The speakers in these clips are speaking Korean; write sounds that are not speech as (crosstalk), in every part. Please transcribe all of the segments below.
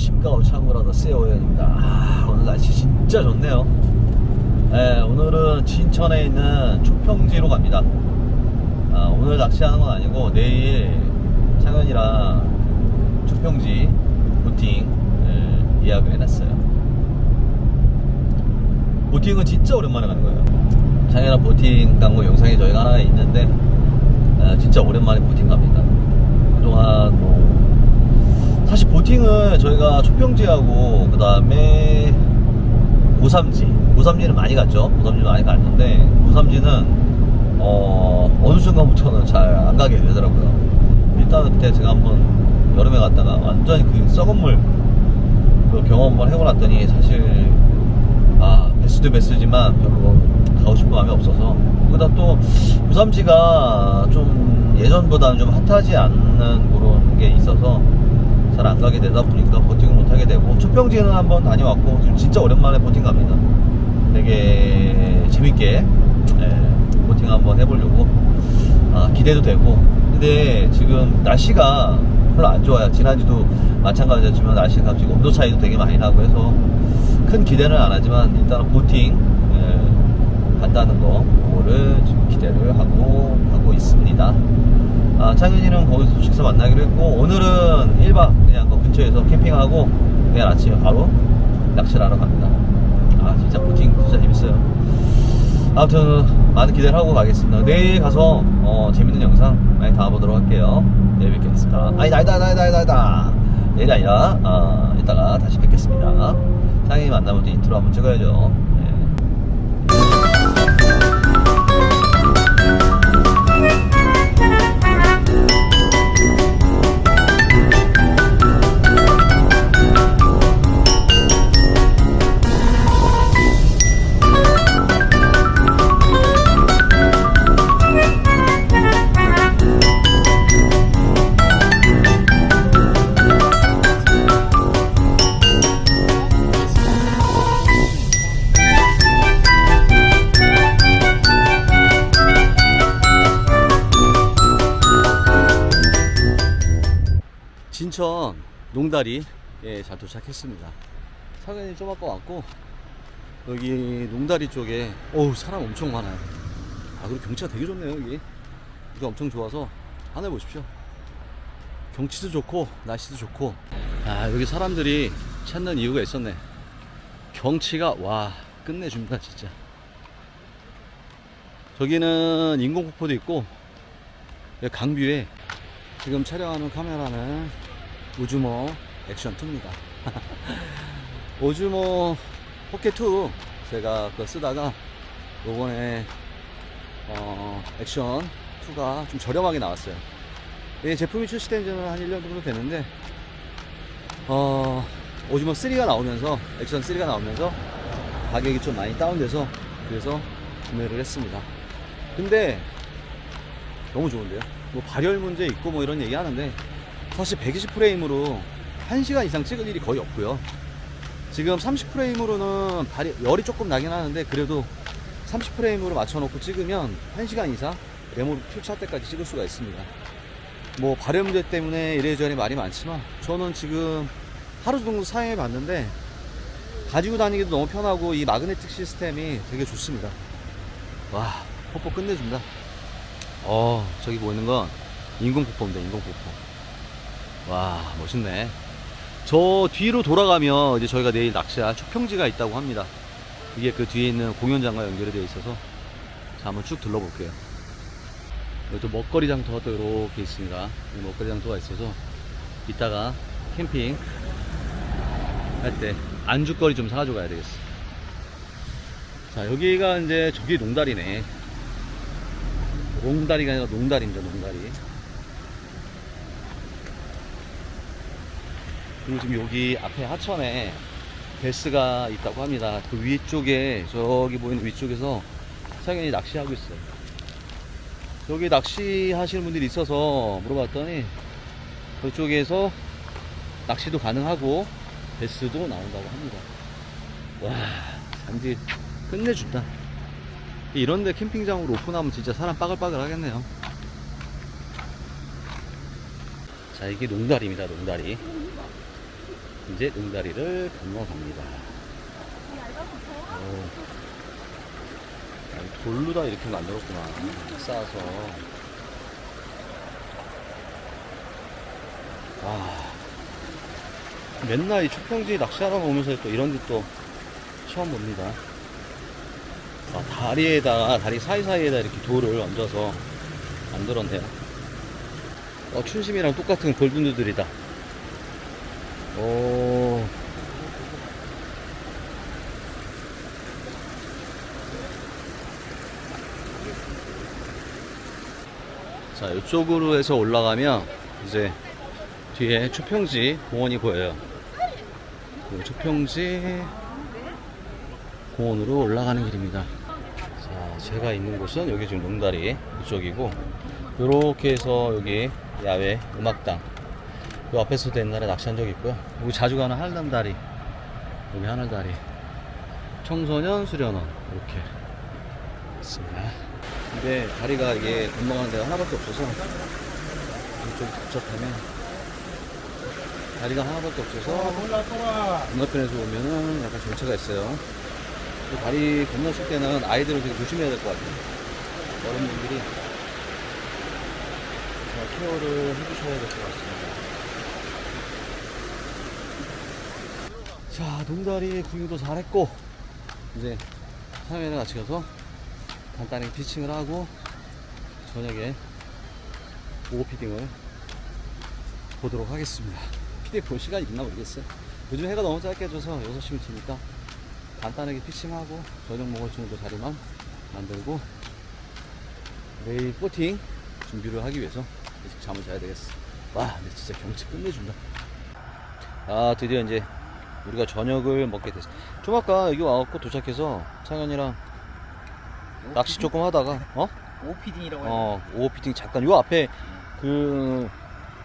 안녕하십니까 오창구라더 세오연입니다. 아, 오늘 날씨 진짜 좋네요. 네, 오늘은 진천에 있는 초평지로 갑니다. 아, 오늘 낚시하는 건 아니고 내일 창현이랑 초평지 보팅 예약을 해놨어요. 보팅은 진짜 오랜만에 가는 거예요. 창현아 보팅 간 거 영상이 저희가 하나 있는데 아, 진짜 오랜만에 보팅 갑니다. 그동안 뭐 사실 보팅을 저희가 초평지하고 그 다음에 고삼지 고삼지는 많이 갔죠. 고삼지 많이 갔는데 고삼지는 어 어느 순간부터는 잘 안 가게 되더라고요. 일단은 그때 제가 한번 여름에 갔다가 완전히 그 썩은 물 그 경험 한번 해보놨더니 사실 아 베스트 베스트지만 별로 가고 싶은 마음이 없어서. 거기다 또 고삼지가 좀 예전보다는 좀 핫하지 않는 그런 게 있어서 잘 안 가게 되다 보니까 보팅을 못 하게 되고 초평지는 한번 다녀왔고 지금 진짜 오랜만에 보팅 갑니다. 되게 재밌게 예, 보팅 한번 해보려고 아, 기대도 되고 근데 지금 날씨가 별로 안 좋아요. 지난주도 마찬가지였지만 날씨가 갑자기 온도 차이도 되게 많이 나고 해서 큰 기대는 안 하지만 일단은 보팅 예, 간다는 거 그거를 지금 기대를 하고 가고 있습니다. 아, 창현이는 거기서 도착해서 만나기로 했고 오늘은 1박 그냥 그 근처에서 캠핑하고 내일 아침에 바로 낚시를 하러 갑니다. 아 진짜 보팅 진짜 재밌어요. 아무튼 많은 기대를 하고 가겠습니다. 내일 가서 어, 재밌는 영상 많이 담아보도록 할게요. 내일 뵙겠습니다. 아니다 아니다 아니다 아니다 아니다. 내일이 아니라 아, 이따가 다시 뵙겠습니다. 창현이 만나면 또 인트로 한번 찍어야죠 농다리 예, 잘 도착했습니다. 사장님 좀 아까 왔고 여기 농다리 쪽에 어우 사람 엄청 많아요. 아 그리고 경치가 되게 좋네요 여기. 이거 엄청 좋아서 하늘 보십시오. 경치도 좋고 날씨도 좋고 아 여기 사람들이 찾는 이유가 있었네. 경치가 와 끝내줍니다 진짜. 저기는 인공폭포도 있고 여기 강뷰에 지금 촬영하는 카메라는 오즈모 액션 2입니다. 오즈모 (laughs) 포켓 2 제가 그거 쓰다가 요번에 어, 액션 2가 좀 저렴하게 나왔어요. 이 제품이 출시된 지는 한 1년 정도 됐는데 어, 오즈모 3가 나오면서 액션 3가 나오면서 가격이 좀 많이 다운돼서 그래서 구매를 했습니다. 근데 너무 좋은데요? 뭐 발열 문제 있고 뭐 이런 얘기 하는데 사실 120프레임으로 1시간 이상 찍을 일이 거의 없고요. 지금 30프레임으로는 발이, 열이 조금 나긴 하는데 그래도 30프레임으로 맞춰놓고 찍으면 1시간 이상 메모를 풀차 때까지 찍을 수가 있습니다. 뭐 발열 문제 때문에 이래저래 말이 많지만 저는 지금 하루 정도 사용해 봤는데 가지고 다니기도 너무 편하고 이 마그네틱 시스템이 되게 좋습니다. 와, 뽀뽀 끝내준다. 어, 저기 보이는 건 인공폭포입니다, 인공폭포. 와, 멋있네. 저 뒤로 돌아가면 이제 저희가 내일 낚시할 초평지가 있다고 합니다. 이게 그 뒤에 있는 공연장과 연결이 되어 있어서 자, 한번 쭉 둘러볼게요. 또 먹거리 장터가 또 이렇게 있습니다. 이 먹거리 장터가 있어서 이따가 캠핑 할 때 안주거리 좀 사가지고 가야 되겠어. 자, 여기가 이제 저기 농다리네. 농다리가 아니라 농다리입니다, 농다리. 그리고 지금 여기 앞에 하천에 베스가 있다고 합니다. 그 위쪽에, 저기 보이는 위쪽에서 사장님이 낚시하고 있어요. 여기 낚시하시는 분들이 있어서 물어봤더니 그쪽에서 낚시도 가능하고 베스도 나온다고 합니다. 와, 단지 끝내준다. 이런데 캠핑장으로 오픈하면 진짜 사람 빠글빠글 하겠네요. 자, 이게 농다리입니다, 농다리. 이제 응다리를 건너갑니다. 오. 아니, 돌로 다 이렇게 만들었구나. 쌓아서. 아. 맨날 이 축평지 낚시하러 오면서 또 이런 데또 처음 봅니다. 아, 다리에다가, 다리 사이사이에다 이렇게 돌을 얹어서 만들었네요. 어, 춘심이랑 똑같은 골든누들이다. 오. 자, 이쪽으로 해서 올라가면 이제 뒤에 초평지 공원이 보여요. 그 초평지 공원으로 올라가는 길입니다. 자, 제가 있는 곳은 여기 지금 농다리 이쪽이고, 요렇게 해서 여기 야외 음악당. 요 앞에서도 옛날에 낚시한 적 있고요. 여기 자주 가는 하늘다리. 여기 하늘다리. 청소년 수련원. 이렇게 있습니다. 근데 다리가 이게 건너가는 데가 하나밖에 없어서 이쪽 복잡하면 다리가 하나밖에 없어서 건너편에서 오면은 약간 정체가 있어요. 그 다리 건너실 때는 아이들을 되게 조심해야 될 것 같아요. 어른분들이 잘 케어를 해주셔야 될 것 같습니다. 자, 농다리 구경도 잘했고, 이제 사회를 같이 가서 간단하게 피칭을 하고, 저녁에 오후 피딩을 보도록 하겠습니다. 피딩 볼 시간이 있나 모르겠어요. 요즘 해가 너무 짧게 져서 6시면 지니까 간단하게 피칭하고 저녁 먹을 정도 자리만 만들고 내일 포팅 준비를 하기 위해서 잠을 자야 되겠어. 와, 근데 진짜 경치 끝내준다. 아, 드디어 이제 우리가 저녁을 먹게 됐어. 좀 아까 여기 와갖고 도착해서 창현이랑 낚시 조금 하다가 어? 오피딩이라고 해요. 어, 오후 피팅 잠깐 요 앞에 그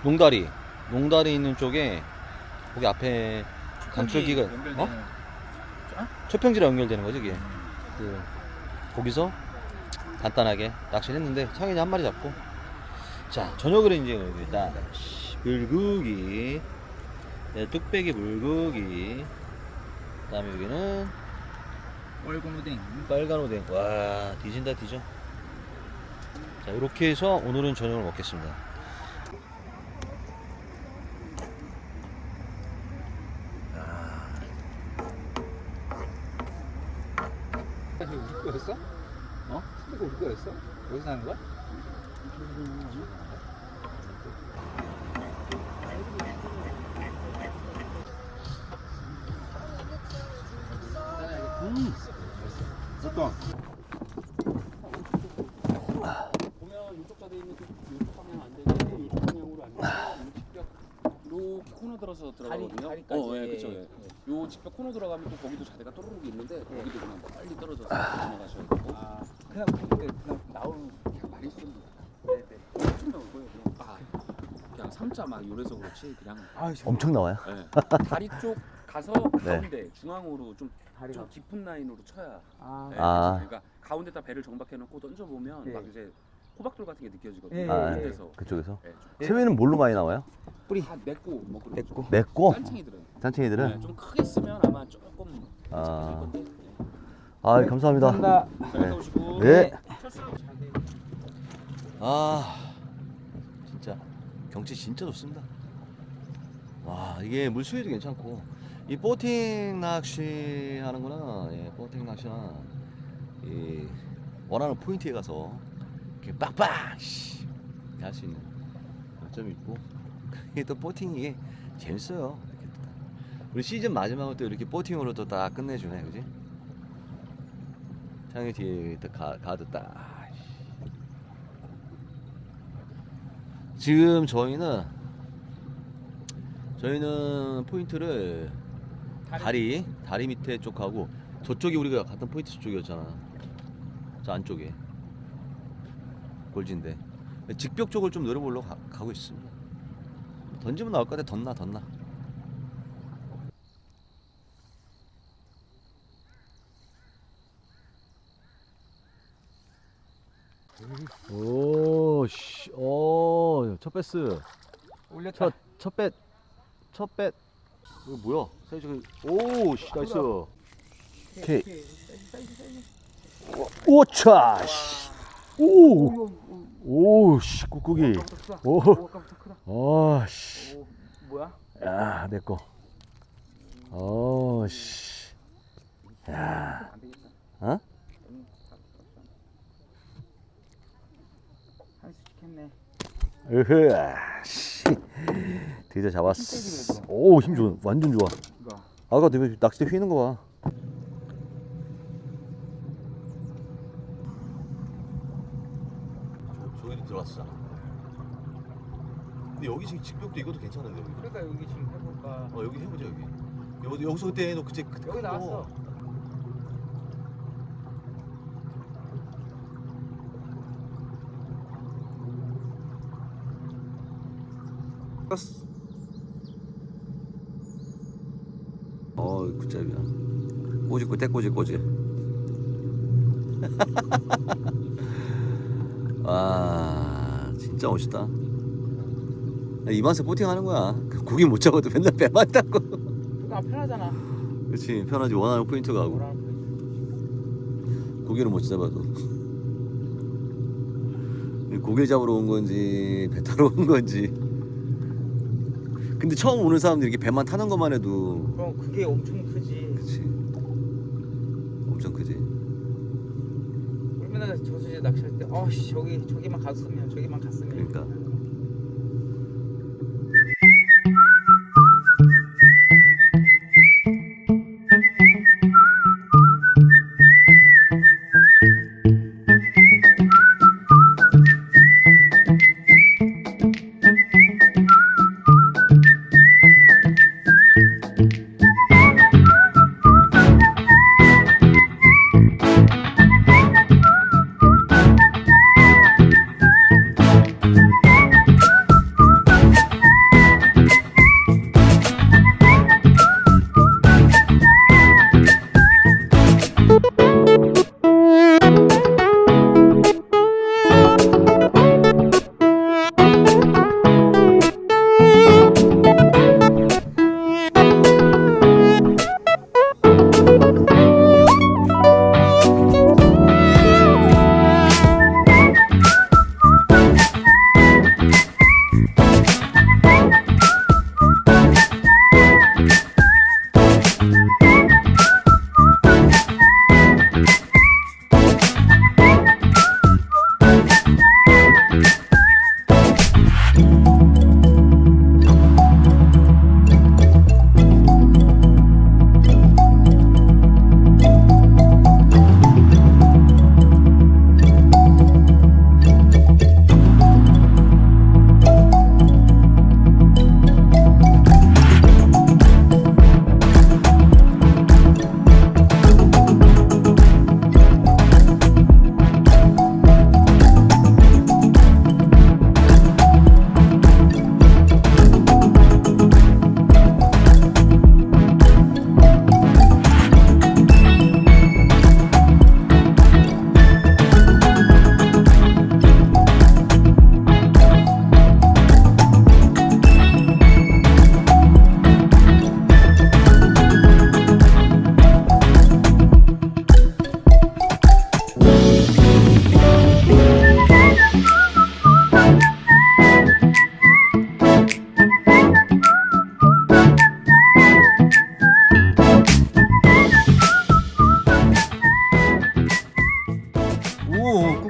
농다리 농다리 있는 쪽에 거기 앞에 강철기가 어? 초평지랑 연결되는 거지 이게 그 거기서 간단하게 낚시를 했는데 창현이 한 마리 잡고 자 저녁으로 이제 일단 물고기 네, 뚝배기 물고기 그 다음에 여기는 얼굴 오뎅. 빨간 오뎅 와 뒤진다 뒤져 자 이렇게 해서 오늘은 저녁을 먹겠습니다 이거 우리 거였어? 어? 우리 거였어? 여기서 하는 거야? 보면 이쪽 자리에 있는 그 이쪽 방향 안 되고 이쪽 방향으로 안 되고 요 코너 들어서 들어가거든요. 다리- 다리까지. 어, 예, 그렇죠. 예. 요 직벽 코너 들어가면 또 거기도 자리가 또르륵 있는데 거기도 그냥 뭐 빨리 떨어져서 지나가셔야 되고. 아, 그냥 근데 그냥 나오는 그냥 많이 쏜다. 네네. 엄청 나올 거예요. 그냥 아, 그냥 삼자 막 요래서 그렇지 그냥 아, 엄청 나와요 예. 다리 쪽 가서 네. 가운데 중앙으로 좀. 좀 깊은 라인으로 쳐야. 아, 예, 아. 그러니까 가운데다 배를 정박해 놓고 던져 보면 예. 막 이제 호박돌 같은 게 느껴지거든요. 예, 아, 예, 예. 그래서 그쪽에서 예, 좀 예. 뭘로 많이 나와요? 뿌리. 다 맵고 뭐 그런 맵고. 짠챙이들은 짠챙이들은 네, 좀 크게 쓰면 아마 조금 아. 괜찮을 건데. 아 감사합니다 감사합니다. 잘 갔다 오시고. 네. 잘 돼. 아 진짜 경치 진짜 좋습니다 와 이게 물수위도 괜찮고 이 보팅 낚시 하는구나. 예, 보팅 낚시나. 이 원하는 포인트에 가서 이렇게 빡빡 할 수 있는 장점이 있고 그게 또 보팅이 재밌어요. 이렇게 또. 우리 시즌 마지막을 또 이렇게 보팅으로 또 딱 끝내주네 그지? 창의 뒤에 또 가, 가드 딱 지금 저희는 저희는 포인트를 다리 다리 밑에 쪽하고 저쪽이 우리가 갔던 포인트 쪽이었잖아. 저 안쪽에 골진데 직벽 쪽을 좀 노려보려고 가, 가고 있습니다. 던지면 나올 것 같아. 덧나 덧나. 오, 씨, 오, 첫 패스. 올렸다. 첫, 첫 뱃, 첫 뱃. 이거 뭐야? 사이즈 오, 씨, 나이스. 오케이. 오차. 씨. 오. 오, 씨, 꾹꾹이. 오. 어, 씨. 뭐야? 야, 내 거. 어, 씨. 야. 어? 으흐. 씨. 드디어 잡았어. 오, 힘 좋아. 완전 좋아. 이거. 아까 내가 낚싯대 휘는 거 봐. 저기도 들어왔어. 근데 여기 지금 직벽도 이것도 괜찮은데 여기. 그러니까 여기 지금 해볼까. 어 여기 해보자 여기. 여기 여기서 그때 해놓고 그때 그 여기 나왔어. 어 굿잡이야. 꼬집고 떼꼬지 꼬지. (laughs) 와 진짜 멋있다. 이만세 보팅 하는 거야. 고기 못 잡아도 맨날 배만 닦고. 그거 편하잖아. 그렇지 편하지 원하는 포인트 가고 뭐라는 거지? 고기를 못 잡아도. 고기를 잡으러 온 건지 배 타러 온 건지. 근데 처음 오는 사람들이 이렇게 배만 타는 것만 해도 그럼 그게 엄청 크지. 그렇지 엄청 크지. 우리 맨날 저수지 낚시할 때, 어씨 저기 저기만 갔으면 저기만 갔으면. 그러니까.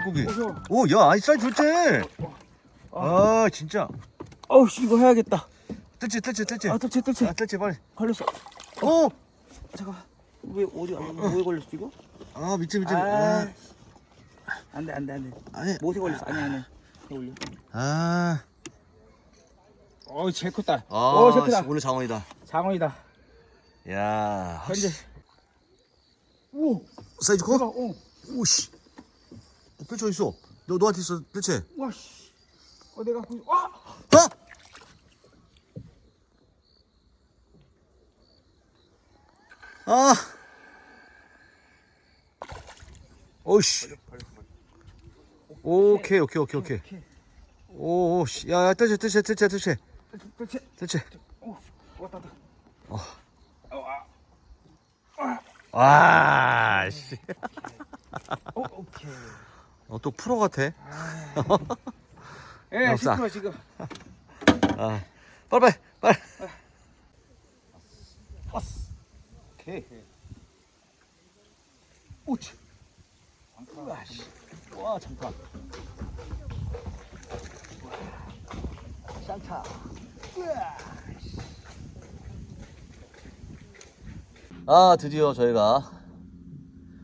오 꾹꾹이. 오야 아이 사이즈 좋지. 아 진짜. 어우 씨 이거 해야겠다. 뜰지 뜰지 뜰지. 아 뜰채 뜰채 아 뜰지 빨리. 걸렸어. 오. 잠깐. 왜 어디 안 뭐에 걸렸어 이거? 아 밑에 밑에. 아. 아. 안돼 안돼 안돼. 아니. 못에 걸렸어. 아니 아니. 해 올려. 아. 어이 제일 컸다. 아어 제일 크다. 오늘 장원이다. 장어이다. 야. 현재. 오. 사이즈 커? 어. 오씨. 어, 펼쳐 있어. 너 너한테 있어 뜰채. 와 씨. 어 내가 그- 와. 아! 아! 오씨. 오케이, 오케이, 오케이, 오케이. 오, 오, 씨. 야, 야, 뜰채, 뜰채, 뜰채, 뜰채. 뜰채. 뜰채. 오. 왔다 왔다. 와, 씨. 오, 오케이. 어, 또 프로 같아. (laughs) 예, 역사. 시끄러 지금. (laughs) 아, 빨리, 빨리, 빨리. 오케이. 우치. 와, 씨. 와, 잠깐. 샹타. 아, 드디어 저희가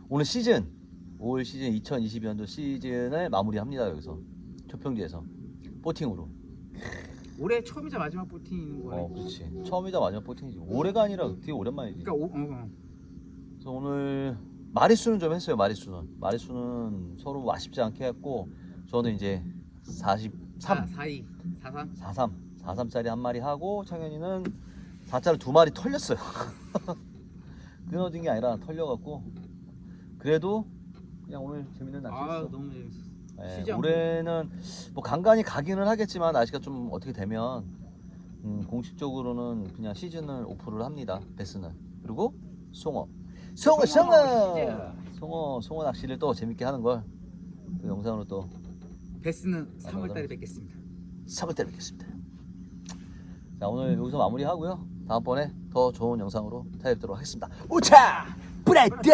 오늘 시즌 5월 시즌 2022년도 시즌을 마무리합니다 여기서 초평지에서 보팅으로. 올해 처음이자 마지막 보팅인 거네. 어, 그렇지. 처음이자 마지막 보팅이지. 올해가 아니라 되게 오랜만이지. 그러니까 오, 어, 어. 그래서 오늘 마리수는 좀 했어요. 마리수는. 마리수는 서로 뭐 아쉽지 않게 했고 저는 이제 43, 4, 42, 43. 43, 43짜리 한 마리 하고 창현이는 4짜리 두 마리 털렸어요. (laughs) 끊어진 게 아니라 털려갖고 그래도 그냥 오늘 재밌는 아, 날씨였어. 너무 재밌었어. 예, 쉬지 않고. 올해는 뭐 간간히 가기는 하겠지만 날씨가 좀 어떻게 되면 음, 공식적으로는 그냥 시즌을 오프를 합니다. 베스는 그리고 송어, 송어, 송어 송어, 시즌. 송어, 낚시를 또 재밌게 하는 걸또 영상으로 또 베스는 아, 3월달에 맞아. 뵙겠습니다. sab을 때 뵙겠습니다. 자 오늘 여기서 마무리하고요. 다음번에 더 좋은 영상으로 찾아뵙도록 하겠습니다. 우차 브레드.